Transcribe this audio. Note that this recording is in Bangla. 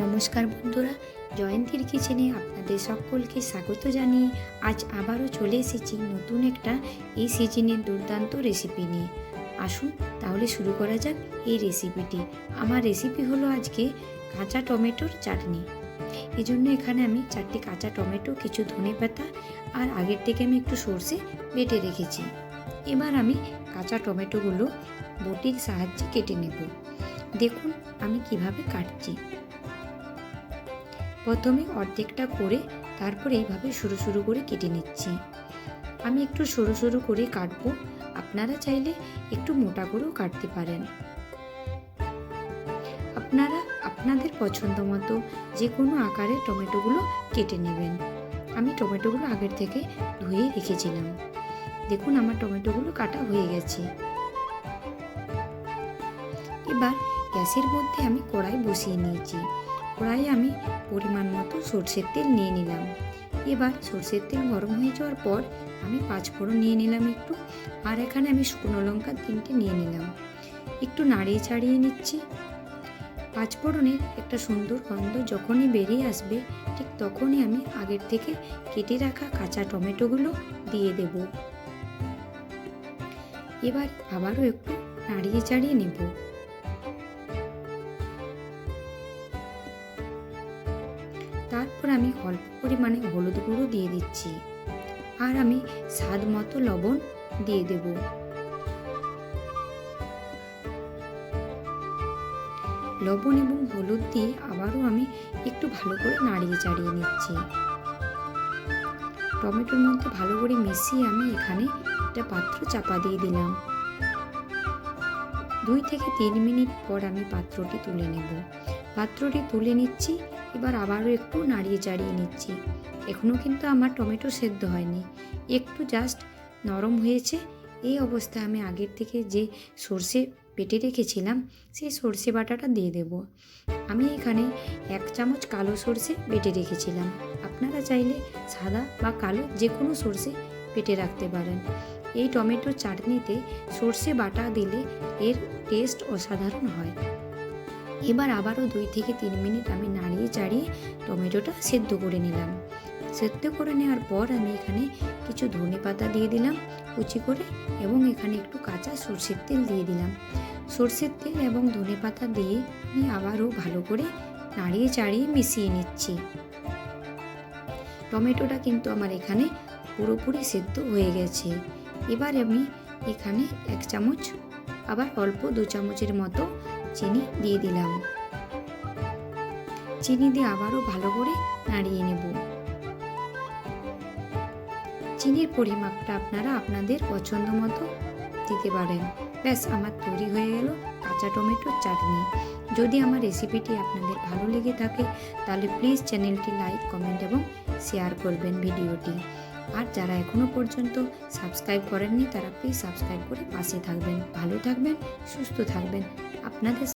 নমস্কার বন্ধুরা, জয়ন্তীর কিচেনে আপনাদের সকলকে স্বাগত জানিয়ে আজ আবারও চলে এসেছি নতুন একটা এই সিজনের দুর্দান্ত রেসিপি নিয়ে। আসুন তাহলে শুরু করা যাক এই রেসিপিটি আমার রেসিপি হলো আজকে কাঁচা টমেটোর চাটনি। এই জন্য এখানে আমি চারটি কাঁচা টমেটো, কিছু ধনে পাতা আর আগের থেকে আমি একটু সর্ষে বেটে রেখেছি। এবার আমি কাঁচা টমেটোগুলো বটির সাহায্যে কেটে নেব। দেখুন আমি কীভাবে কাটছি। প্রথমে অর্ধেকটা করে তারপর এইভাবে সরু সরু করে কেটে নিচ্ছি। আমি একটু সরু সরু করে কাটবো। আপনারা চাইলে একটু মোটা করেও কাটতে পারেন। আপনারা আপনাদের পছন্দ মতো যে কোনো আকারে টমেটোগুলো কেটে নেবেন। আমি টমেটোগুলো আগের থেকে ধুয়ে রেখেছিলাম। দেখুন আমার টমেটোগুলো কাটা হয়ে গেছে। এবার গ্যাসের মধ্যে আমি কড়াই বসিয়ে নিয়েছি। কড়াইয়ে আমি পরিমাণ মতো সর্ষের তেল নিয়ে নিলাম। এবার সর্ষের তেল গরম হয়ে যাওয়ার পর আমি পাঁচ ফোড়ন নিয়ে নিলাম একটু আর এখানে আমি শুকনো লঙ্কা তিনটে নিয়ে নিলাম। একটু নাড়িয়ে ছাড়িয়ে নিচ্ছি। পাঁচ ফোড়নের একটা সুন্দর গন্ধ যখনই বেরিয়ে আসবে ঠিক তখনই আমি আগের থেকে কেটে রাখা কাঁচা টমেটোগুলো দিয়ে দেব। এবার আবারও একটু নাড়িয়ে চাড়িয়ে নেব। তারপর আমি অল্প পরিমাণে হলুদ গুঁড়ো দিয়ে দিচ্ছি। আর আমি স্বাদ মতো লবণ দিয়ে দেব। লবণ এবং হলুদ দিয়ে আবারও আমি একটু ভালো করে নাড়িয়ে চাড়িয়ে নিচ্ছি। টমেটোর মধ্যে ভালো করে মিশিয়ে আমি এখানে একটা পাত্র চাপা দিয়ে দিলাম। দুই থেকে তিন মিনিট পর আমি পাত্রটি তুলে নেব। পাত্রটি তুলে নিচ্ছি, এবার আবারও একটু নাড়িয়ে চাড়িয়ে নিচ্ছি। এখনও কিন্তু আমার টমেটো সেদ্ধ হয়নি। একটু জাস্ট নরম হয়েছে। এই অবস্থায় আমি আগের থেকে যে সর্ষে পেটে রেখেছিলাম, সেই সর্ষে বাটাটা দিয়ে দেব। আমি এখানে এক চামচ কালো সর্ষে বেটে রেখেছিলাম। আপনারা চাইলে সাদা বা কালো যে কোনো সর্ষে পেটে রাখতে পারেন। এই টমেটো চাটনিতে সর্ষে বাটা দিলে এর টেস্ট অসাধারণ হয়। এবার আবারও দুই থেকে তিন মিনিট আমি নাড়িয়ে চাড়িয়ে টমেটোটা সেদ্ধ করে নিলাম। সেদ্ধ করে নেওয়ার পর আমি এখানে কিছু ধনে পাতা দিয়ে দিলাম কুচি করে এবং এখানে একটু কাঁচা সর্ষের তেল দিয়ে দিলাম। সর্ষের তেল এবং ধনে পাতা দিয়ে আমি আবারও ভালো করে নাড়িয়ে চাড়িয়ে মিশিয়ে নিচ্ছি। টমেটোটা কিন্তু আমার এখানে পুরোপুরি সেদ্ধ হয়ে গেছে। এবার আমি এখানে এক চামচ, আবার অল্প দু চামচের মতো চিনি দিয়ে দিলাম। চিনি দিয়ে আবারও ভালো করে নাড়িয়ে নেব। চিনির পরিমাপটা আপনারা আপনাদের পছন্দ মতো দিতে পারেন। ব্যাস, আমার তৈরি হয়ে গেল কাঁচা টমেটোর চাটনি। যদি আমার রেসিপিটি আপনাদের ভালো লেগে থাকে, তাহলে প্লিজ চ্যানেলটি লাইক, কমেন্ট এবং শেয়ার করবেন ভিডিওটি। আর যারা এখনও পর্যন্ত সাবস্ক্রাইব করেননি, তারা প্লিজ সাবস্ক্রাইব করে পাশে থাকবেন। ভালো থাকবেন, সুস্থ থাকবেন। আপনাদের